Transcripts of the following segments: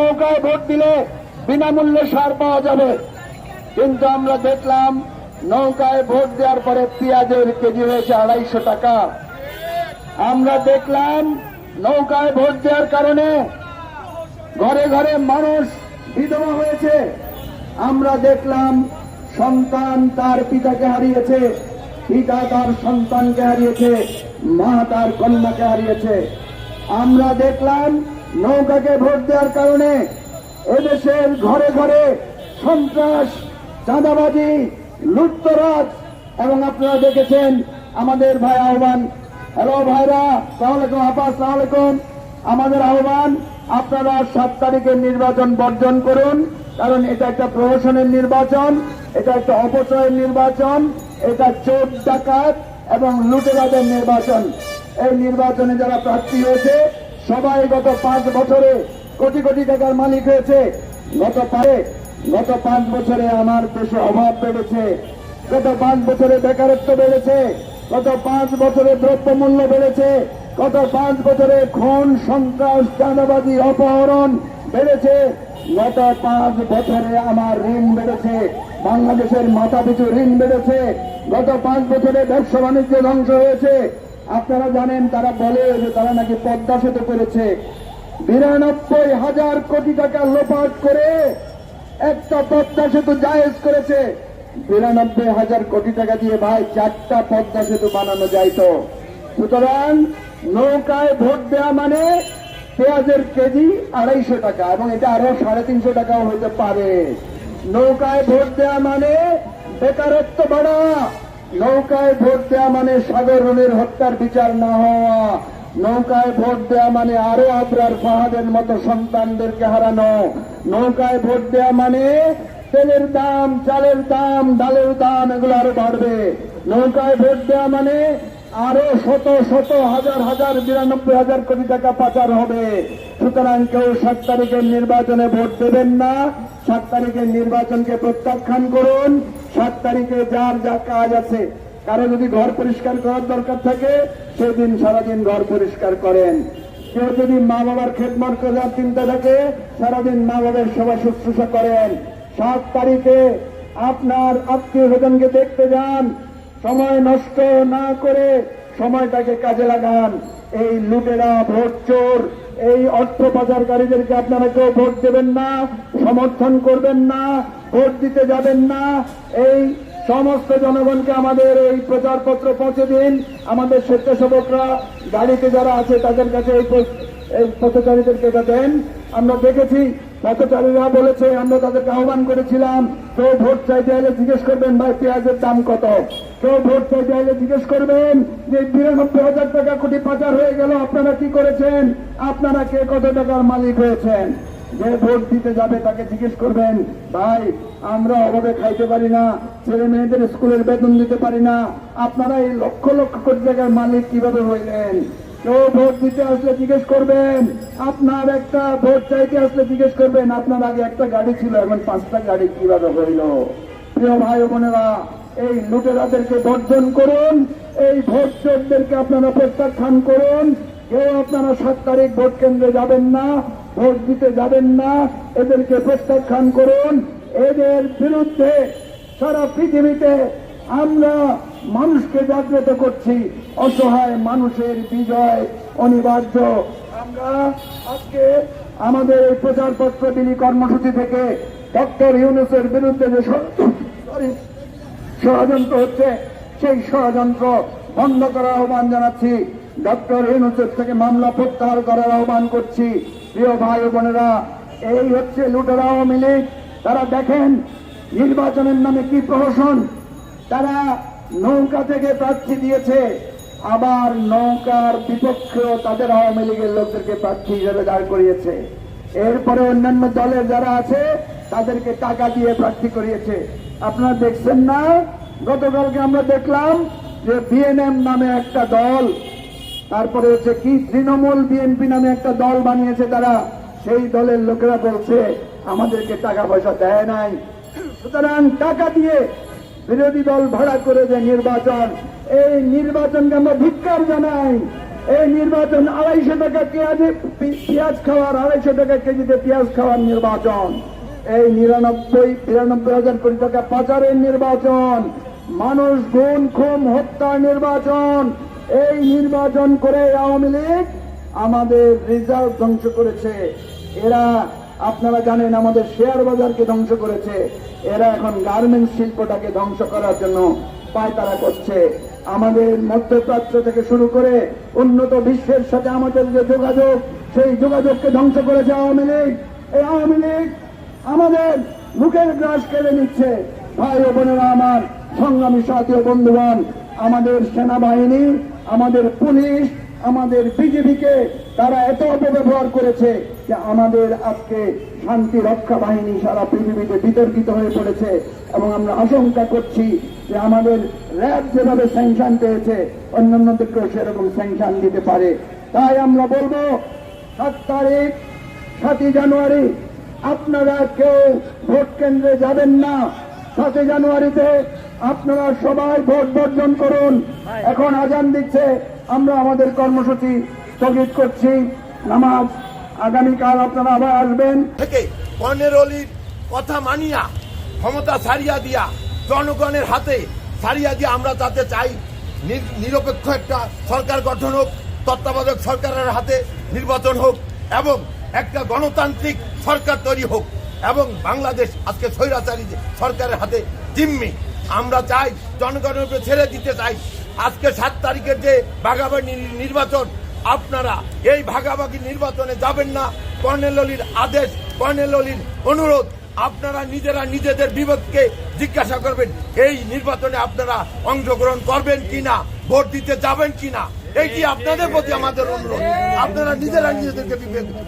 নৌকায় ভোট দিলে বিনামূল্যে সার পাওয়া যাবে। কিন্তু আমরা দেখলাম, নৌকায় ভোট দেওয়ার পরে পেঁয়াজের কেজি হয়েছে আড়াইশো টাকা। আমরা দেখলাম, নৌকায় ভোট দেওয়ার কারণে ঘরে ঘরে মানুষ বিধবা হয়েছে। আমরা দেখলাম, সন্তান তার পিতাকে হারিয়েছে, পিতা তার সন্তানকে হারিয়েছে, মা তার কন্যাকে হারিয়েছে। আমরা দেখলাম নৌকাকে ভোট দেওয়ার কারণে এদেশের ঘরে ঘরে সন্ত্রাস, চাঁদাবাজি, লুটতরাজ এবং আপনারা দেখেছেন আমাদের ভাই আহ্বান। হ্যালো ভাইরা, সালাম আলাইকুম, আপা, সালাম আমাদের আহ্বান, আপনারা সাত তারিখের নির্বাচন বর্জন করুন, কারণ এটা একটা প্রহসনের নির্বাচন, এটা একটা অপচয়ের নির্বাচন, এটা চোর ডাকাত এবং লুটেরাদের নির্বাচন। এই নির্বাচনে যারা প্রার্থী হয়েছে সবাই গত পাঁচ বছরে কোটি কোটি টাকার মালিক হয়েছে। গত পারে গত পাঁচ বছরে আমার দেশে অভাব বেড়েছে। গত পাঁচ বছরে বেকারত্ব বেড়েছে। গত পাঁচ বছরে দ্রব্যমূল্য বেড়েছে। গত পাঁচ বছরে খুন, সন্ত্রাস, চাঁদাবাজি, অপহরণ বেড়েছে। গত পাঁচ বছরে আমার ঋণ বেড়েছে। বাংলাদেশের মাথা পিছু ঋণ বেড়েছে। গত পাঁচ বছরে ব্যবসা বাণিজ্য ধ্বংস হয়েছে। আপনারা জানেন, তারা বলে যে তারা নাকি পদ্মা সেতু করেছে। বিরানব্বই হাজার কোটি টাকা লোপাট করে একটা পদ্মা সেতু জায়েজ করেছে। বিরানব্বই হাজার কোটি টাকা দিয়ে ভাই চারটা পদ্মা সেতু বানানো যাইত সুতরাং নৌকায় ভোট দেওয়া মানে পেঁয়াজের কেজি আড়াইশো টাকা, এবং এটা আরও সাড়ে তিনশো টাকাও হতে পারে। নৌকায় ভোট দেওয়া মানে বেকারত্ব বাড়া। নৌকায় ভোট দেওয়া মানে সাগর রুনির হত্যার বিচার না হওয়া। নৌকায় ভোট দেওয়া মানে আরও আবরার ফাহাদের মতো সন্তানদেরকে হারানো। নৌকায় ভোট দেওয়া মানে তেলের দাম, চালের দাম, ডালের দাম, এগুলো আরও বাড়বে। নৌকায় ভোট দেওয়া মানে আরও শত শত, হাজার হাজার, বিরানব্বই হাজার কোটি টাকা পাচার হবে। সুতরাং কেউ সাত তারিখের নির্বাচনে ভোট দেবেন না। সাত তারিখের নির্বাচনকে প্রত্যাখ্যান করুন। সাত তারিখে যার যা কাজ আছে, কারও যদি ঘর পরিষ্কার করার দরকার থাকে, সেদিন সারাদিন ঘর পরিষ্কার করেন। কেউ যদি মা বাবার খেদমত করার চিন্তা থাকে, সারাদিন মা বাবার সেবা শুশ্রূষা করেন। সাত তারিখে আপনার আত্মীয় স্বজনকে দেখতে যান, সময় নষ্ট না করে সময়টাকে কাজে লাগান। এই লুটেরা, ভোট চোর, এই অর্থ পাচারকারীদেরকে আপনারা কেউ ভোট দেবেন না, সমর্থন করবেন না ভোট দিতে যাবেন না। এই সমস্ত জনগণকে আমাদের এই প্রচারপত্র পৌঁছে দিন। আমাদের স্বেচ্ছাসেবকরা, গাড়িতে যারা আছে, তাদের কাছে এই পথচারীদেরকে এটা দেন। আমরা দেখেছি, পথচারীরা বলেছে, আমরা তাদেরকে আহ্বান করেছিলাম, কেউ ভোট চাইতে এলে জিজ্ঞেস করবেন, ভাই, পেঁয়াজের দাম কত? কেউ ভোট চাইতে এলে জিজ্ঞেস করবেন, যে বিরানব্বই হাজার টাকা কোটি পাচার হয়ে গেল, আপনারা কি করেছেন? আপনারা কে কত টাকার মালিক হয়েছেন? যে ভোট দিতে যাবে তাকে জিজ্ঞেস করবেন, ভাই, আমরা অভাবে খাইতে পারি না, ছেলে মেয়েদের স্কুলের বেতন দিতে পারি না, আপনারা এই লক্ষ লক্ষ কোটি টাকার মালিক কীভাবে হইলেন? কেউ ভোট দিতে আসলে জিজ্ঞেস করবেন, আপনার একটা ভোট চাইতে আসলে জিজ্ঞেস করবেন, আপনার আগে একটা গাড়ি ছিল, এখন পাঁচটা গাড়ি কীভাবে হইল? প্রিয় ভাই বোনেরা, এই লুটেরাদেরকে বর্জন করুন, এই ভোট চোরদেরকে আপনারা প্রত্যাখ্যান করুন। কেউ আপনারা সাত তারিখ ভোট কেন্দ্রে যাবেন না ভোট দিতে যাবেন না, এদেরকে প্রত্যাখ্যান করুন। এদের বিরুদ্ধে সারা পৃথিবীতে আমরা মানুষকে জাগ্রত করছি। অসহায় মানুষের বিজয় অনিবার্য। আমরা আজকে আমাদের এই প্রচারপত্র বিলি কর্মসূচি থেকে ডক্টর ইউনুসের বিরুদ্ধে যে ষড়যন্ত্র হচ্ছে, সেই ষড়যন্ত্র বন্ধ করার আহ্বান জানাচ্ছি। ডক্টর ইউনুসের থেকে মামলা প্রত্যাহার করার আহ্বান করছি। প্রিয় ভাই বোনেরা, এই হচ্ছে লুটেরা আওয়ামী লীগ। তারা দেখেন নির্বাচনের নামে কি প্রহসন। তারা নৌকা থেকে প্রার্থী দিয়েছে। আবার নৌকার বিপক্ষেও তাদের আওয়ামী লীগের লোকদেরকে প্রার্থী হিসেবে দাঁড় করিয়েছে। এরপরে অন্যান্য দলের যারা আছে, তাদেরকে টাকা দিয়ে প্রার্থী করিয়েছে। আপনারা দেখছেন না? গতকালকে আমরা দেখলাম যে বিএনএম নামে একটা দল তারপরে হচ্ছে কি তৃণমূল বিএনপি নামে একটা দল বানিয়েছে তারা, সেই দলের লোকেরা বলছে, আমাদেরকে টাকা পয়সা দেয় নাই। সুতরাং টাকা দিয়ে বিরোধী দল ভাড়া করে যে নির্বাচন। এই নির্বাচনকে আমরা ধিক্কার জানাই। এই নির্বাচন আড়াইশো টাকা পেঁয়াজে পেঁয়াজ খাওয়ার, আড়াইশো টাকা কেজিতে পেঁয়াজ খাওয়ার নির্বাচন। এই নিরানব্বই, বিরানব্বই হাজার কোটি টাকা পাচারের নির্বাচন। মানুষ গুণ খুম হত্যার নির্বাচন। এই নির্বাচন করে আওয়ামী লীগ আমাদের রিজার্ভ ধ্বংস করেছে। এরা, আপনারা জানেন, আমাদের শেয়ার বাজারকে ধ্বংস করেছে। এরা এখন গার্মেন্টস শিল্পটাকে ধ্বংস করার জন্য পায়তারা করছে। আমাদের মধ্যপ্রাচ্য থেকে শুরু করে উন্নত বিশ্বের সাথে আমাদের যে যোগাযোগ, সেই যোগাযোগকে ধ্বংস করেছে আওয়ামী লীগ। এই আওয়ামী লীগ আমাদের মুখের গ্রাস কেড়ে নিচ্ছে। ভাই ও বোনেরা আমার সংগ্রামী সাথী ও বন্ধুগণ, আমাদের সেনাবাহিনী আমাদের পুলিশ আমাদের বিজেপিকে তারা এত অপব্যবহার করেছে যে আমাদের আজকে শান্তি রক্ষা বাহিনী সারা পৃথিবীতে বিতর্কিত হয়ে পড়েছে। এবং আমরা আশঙ্কা করছি যে আমাদের র্যাব যেভাবে স্যাংশন পেয়েছে, অন্যান্য দিকেও সেরকম স্যাংশন দিতে পারে। তাই আমরা বলব, সাত তারিখ, সাতই জানুয়ারি, আপনারা কেউ ভোট কেন্দ্রে যাবেন না। সাতই জানুয়ারিতে আপনারা সবাই ভোট বর্জন করুন। এখন আজান দিচ্ছে। আমরা আমাদের কর্মসূচি স্থগিত করছি। নামাজ আগামীকাল আপনারা আবার আসবেন। থেকে কর্ণের অলির কথা মানিয়া, ক্ষমতা ছাড়িয়া দিয়া, জনগণের হাতে ছাড়িয়া দিয়ে আমরা তাতে চাই। নিরপেক্ষ একটা সরকার গঠন হোক, তত্ত্বাবধায়ক সরকারের হাতে নির্বাচন হোক, এবং একটা গণতান্ত্রিক সরকার তৈরি হোক, এবং বাংলাদেশ আজকে স্বৈরাচারী সরকারের হাতে জিম্মি। আমরা চাই জনগণের উপরে ছেড়ে দিতে চাই। আজকে সাত তারিখের যে ভাগাভাগি নির্বাচন, আপনারা এই ভাগাভাগি নির্বাচনে যাবেন না। কর্নেল অলির আদেশ, কর্নেল অলির অনুরোধ, আপনারা নিজেরা নিজেদের বিবেককে জিজ্ঞাসা করবেন, এই নির্বাচনে আপনারা অংশগ্রহণ করবেন কিনা। ভোট দিতে যাবেন কিনা এইটি আপনাদের প্রতি আমাদের অনুরোধ? আপনারা নিজেরা নিজেদেরকে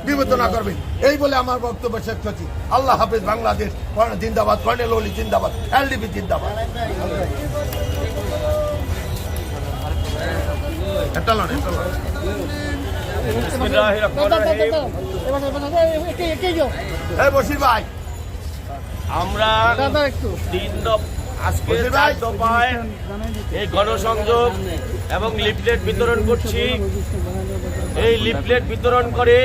বিবেচনা করবেন। এই বলে আমার বক্তব্য শেষ করছি। আল্লাহ হাফেজ বাংলাদেশ জিন্দাবাদ কর্নেল অলি জিন্দাবাদ এলডিপি জিন্দাবাদ। আমরা তিন আজকে চার দফায় এই গণসংযোগ এবং লিফলেট বিতরণ করছি। এই লিফলেট বিতরণ করে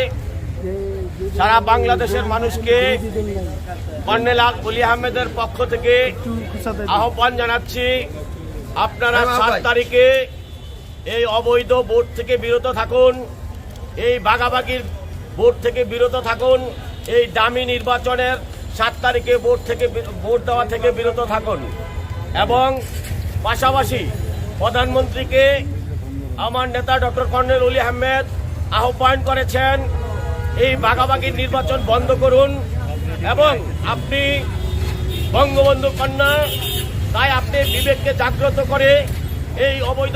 সারা বাংলাদেশের মানুষকে কর্নেল অলি আহমেদের পক্ষ থেকে আহ্বান জানাচ্ছি আপনারা সাত তারিখে এই অবৈধ ভোট থেকে বিরত থাকুন এই বাগাবাগির ভোট থেকে বিরত থাকুন এই দামি নির্বাচনের সাত তারিখে ভোট থেকে ভোট দেওয়া থেকে বিরত থাকুন। এবং পাশাপাশি প্রধানমন্ত্রীকে আমার নেতা ডক্টর কর্নেল অলি আহমেদ আহ্বান করেছেন, এই বাঘাবাগির নির্বাচন বন্ধ করুন এবং আপনি বঙ্গবন্ধু কন্যা, তাই আপনি বিবেককে জাগ্রত করে এই অবৈধ